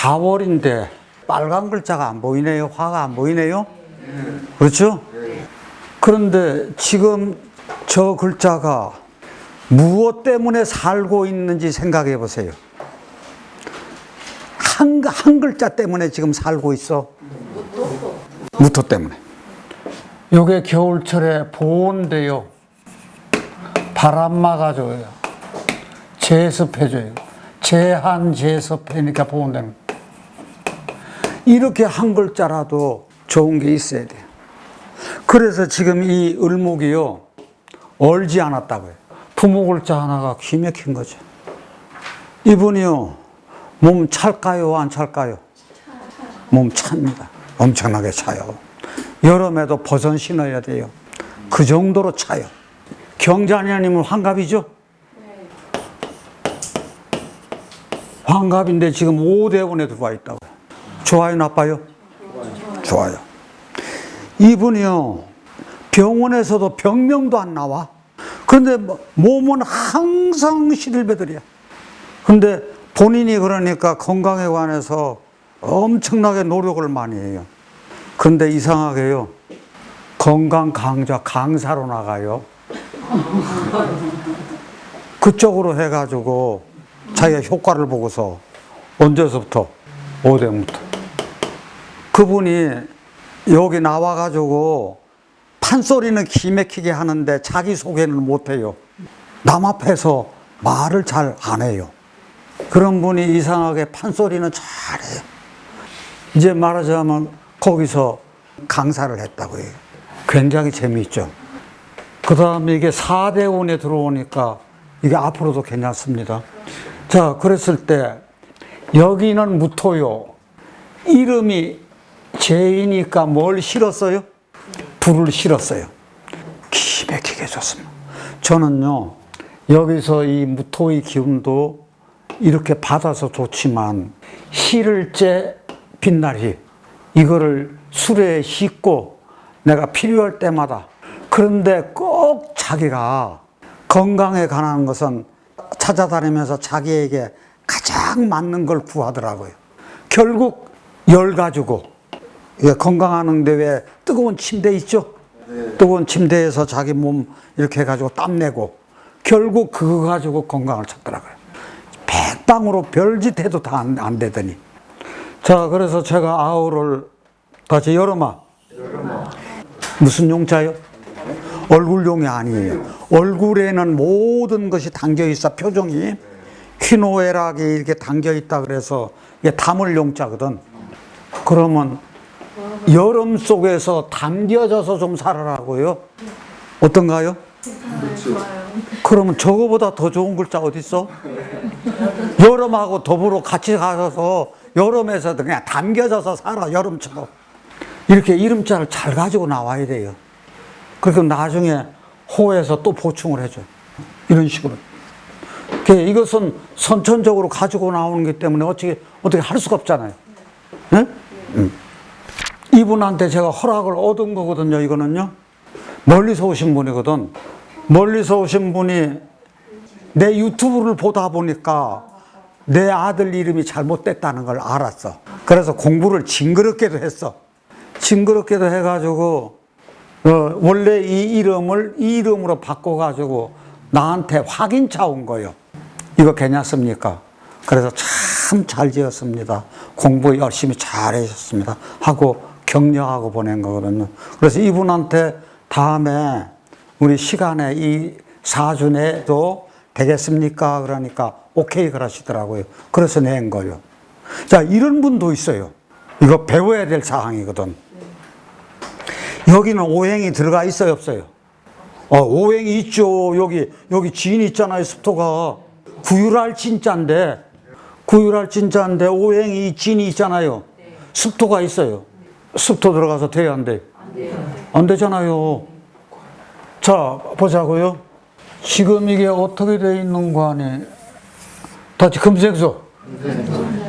4월인데 빨간 글자가 안 보이네요. 화가 안 보이네요. 그렇죠? 그런데 지금 저 글자가 무엇 때문에 살고 있는지 생각해 보세요. 한, 한 글자 때문에 지금 살고 있어. 무토 때문에. 요게 겨울철에 보온데요. 바람 막아줘요. 제습해줘요. 제한 제습해니까 보온되는 거. 이렇게 한 글자라도 좋은 게 있어야 돼요. 그래서 지금 이 을목이요. 얼지 않았다고요. 부모 글자 하나가 기맥힌 거죠. 이분이요. 몸 찰까요? 안 찰까요? 몸 찹니다. 엄청나게 차요. 여름에도 버선 신어야 돼요. 그 정도로 차요. 경자녀님은 환갑이죠? 환갑인데 지금 5대원에 들어와 있다고요. 좋아요, 나빠요? 좋아요. 이분이요, 병원에서도 병명도 안 나와. 근데 뭐 몸은 항상 시들배들이야. 근데 본인이 그러니까 건강에 관해서 엄청나게 노력을 많이 해요. 근데 이상하게요, 건강 강좌 강사로 나가요. 그쪽으로 해가지고 자기가 효과를 보고서 언제서부터? 5대부터. 그분이 여기 나와가지고 판소리는 기맥히게 하는데 자기 소개는 못해요. 남 앞에서 말을 잘 안 해요. 그런 분이 이상하게 판소리는 잘해요. 이제 말하자면 거기서 강사를 했다고 해요. 굉장히 재미있죠. 그 다음에 이게 4대원에 들어오니까 이게 앞으로도 괜찮습니다. 자, 그랬을 때 여기는 무토요. 이름이 제이니까 뭘 실었어요? 불을 실었어요. 기맥히게 좋습니다. 저는요, 여기서 이 무토의 기운도 이렇게 받아서 좋지만, 실을 째 빛나리. 이거를 술에 싣고 내가 필요할 때마다. 그런데 꼭 자기가 건강에 관한 것은 찾아다니면서 자기에게 가장 맞는 걸 구하더라고요. 결국 열 가지고 예, 건강하는데 왜 뜨거운 침대 있죠? 뜨거운 침대에서 자기 몸 이렇게 해가지고 땀내고 결국 그거 가지고 건강을 찾더라고요. 백방으로 별짓 해도 다안 되더니. 자, 그래서 제가 아우를 다시 열어마. 무슨 용자요? 얼굴용이 아니에요. 얼굴에는 모든 것이 담겨 있어, 표정이. 희노애락이 이렇게 담겨 있다 그래서 이게 담을 용자거든. 그러면 여름 속에서 담겨져서 좀 살아라고요. 어떤가요? 그러면 저거보다 더 좋은 글자 어디 있어? 여름하고 더불어 같이 가서 여름에서 그냥 담겨져서 살아 여름처럼 이렇게 이름자를 잘 가지고 나와야 돼요. 그리고 나중에 호에서 또 보충을 해줘요. 이런 식으로. 그 이것은 선천적으로 가지고 나오는 것 때문에 어떻게 어떻게 할 수가 없잖아요. 네? 음. 이분한테 제가 허락을 얻은 거거든요. 이거는요. 멀리서 오신 분이거든. 멀리서 오신 분이 내 유튜브를 보다 보니까 내 아들 이름이 잘못됐다는 걸 알았어. 그래서 공부를 징그럽게도 했어. 징그럽게도 해가지고 어, 원래 이 이름을 이 이름으로 바꿔가지고 나한테 확인차 온 거예요. 이거 괜찮습니까? 그래서 참 잘 지었습니다. 공부 열심히 잘 하셨습니다. 하고 격려하고 보낸 거거든요. 그래서 이분한테 다음에 우리 시간에 이 사준에도 되겠습니까? 그러니까 오케이 그러시더라고요. 그래서 낸 거예요. 자, 이런 분도 있어요. 이거 배워야 될 사항이거든. 여기는 오행이 들어가 있어요, 없어요? 어, 오행이 있죠. 여기, 여기 진 있잖아요, 습토가. 구유랄 진짜인데, 구유랄 진짜인데, 오행이 진이 있잖아요. 습토가 있어요. 습토 들어가서 돼야 안 돼? 안 되잖아요. 자, 보자고요. 지금 이게 어떻게 돼 있는 거 아니? 다시 금색소.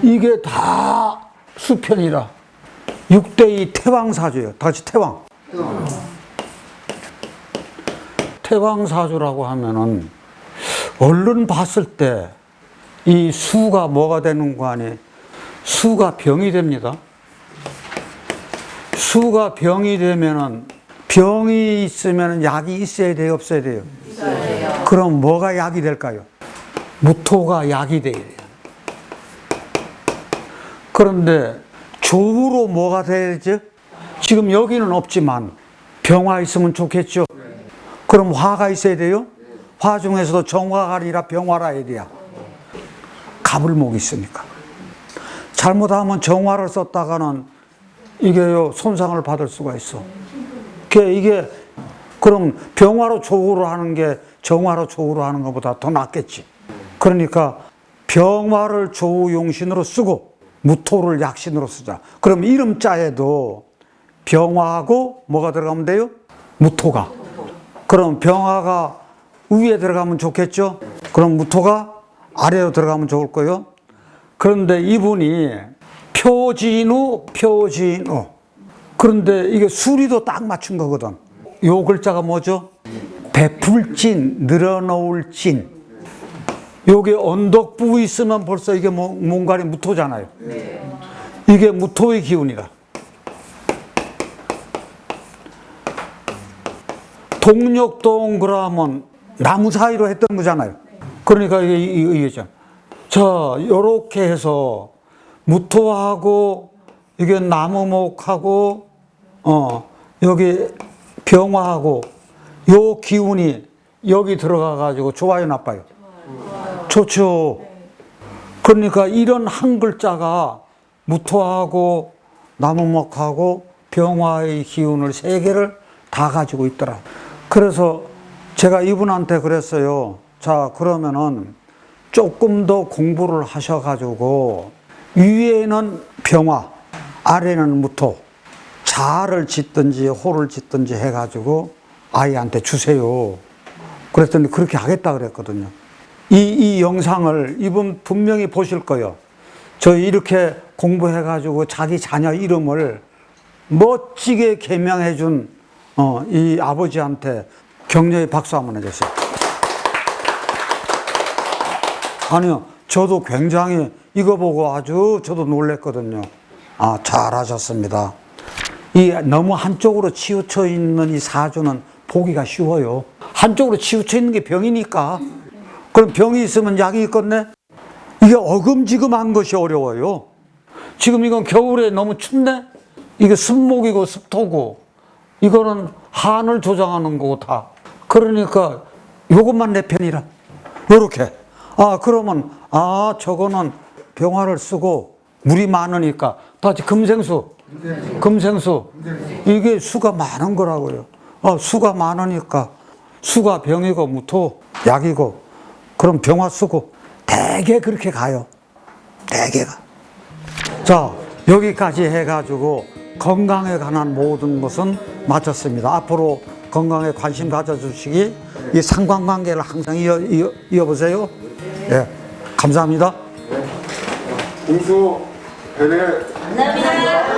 이게 다 수편이라. 6대2 태왕사주예요. 다시 태왕. 태왕사주라고 하면은 얼른 봤을 때 이 수가 뭐가 되는 거 아니? 수가 병이 됩니다. 수가 병이 되면은 병이 있으면 약이 있어야 돼요, 없어야 돼요? 그럼 뭐가 약이 될까요? 무토가 약이 돼야 돼요. 그런데 조우로 뭐가 돼야죠? 지금 여기는 없지만 병화 있으면 좋겠죠? 그럼 화가 있어야 돼요? 화 중에서도 정화가 아니라 병화라 해야 돼요. 가불목이 있으니까. 잘못하면 정화를 썼다가는 이게요, 손상을 받을 수가 있어. 이게, 그럼 병화로 조우로 하는 게 정화로 조우로 하는 것보다 더 낫겠지. 그러니까 병화를 조우용신으로 쓰고 무토를 약신으로 쓰자. 그럼 이름자에도 병화하고 뭐가 들어가면 돼요? 무토가. 그럼 병화가 위에 들어가면 좋겠죠? 그럼 무토가 아래로 들어가면 좋을 거요. 그런데 이분이 표진우, 표진우. 그런데 이게 수리도 딱 맞춘 거거든. 요 글자가 뭐죠? 베풀진, 늘어놓을 진. 요게 언덕부 있으면 벌써 이게 뭐, 뭔가리 무토잖아요. 이게 무토의 기운이다. 동력동 그러면 나무 사이로 했던 거잖아요. 그러니까 이게 이- 이- 이게죠. 자, 요렇게 해서 무토하고 이게 나무목하고 어 여기 병화하고 요 기운이 여기 들어가 가지고 좋아요 나빠요. 좋죠. 그러니까 이런 한 글자가 무토하고 나무목하고 병화의 기운을 세 개를 다 가지고 있더라. 그래서 제가 이분한테 그랬어요. 자, 그러면은 조금 더 공부를 하셔 가지고 위에는 병화, 아래는 무토, 자를 짓든지 호를 짓든지 해가지고 아이한테 주세요. 그랬더니 그렇게 하겠다 그랬거든요. 이, 이 영상을 이분 분명히 보실 거예요. 저 이렇게 공부해가지고 자기 자녀 이름을 멋지게 개명해 준 어, 이 아버지한테 격려의 박수 한번 해주세요. 아니요, 저도 굉장히 이거 보고 아주 저도 놀랬거든요. 아, 잘하셨습니다. 이 너무 한쪽으로 치우쳐 있는 이 사주는 보기가 쉬워요. 한쪽으로 치우쳐 있는 게 병이니까. 그럼 병이 있으면 약이 있겠네? 이게 어금지금한 것이 어려워요. 지금 이건 겨울에 너무 춥네? 이게 습목이고 습토고, 이거는 한을 조장하는 거고 다. 그러니까 요것만 내 편이라. 요렇게. 아, 그러면, 아, 저거는 병화를 쓰고 물이 많으니까 다시 금생수. 금생수. 이게 수가 많은 거라고요. 아, 수가 많으니까 수가 병이고 무토 약이고 그럼 병화 쓰고 대개 그렇게 가요. 대개가. 자, 여기까지 해가지고 건강에 관한 모든 것은 마쳤습니다. 앞으로 건강에 관심 가져주시기 이 상관관계를 항상 이어, 이어, 이어보세요. 예. 감사합니다. 공수 배례 감사합니다.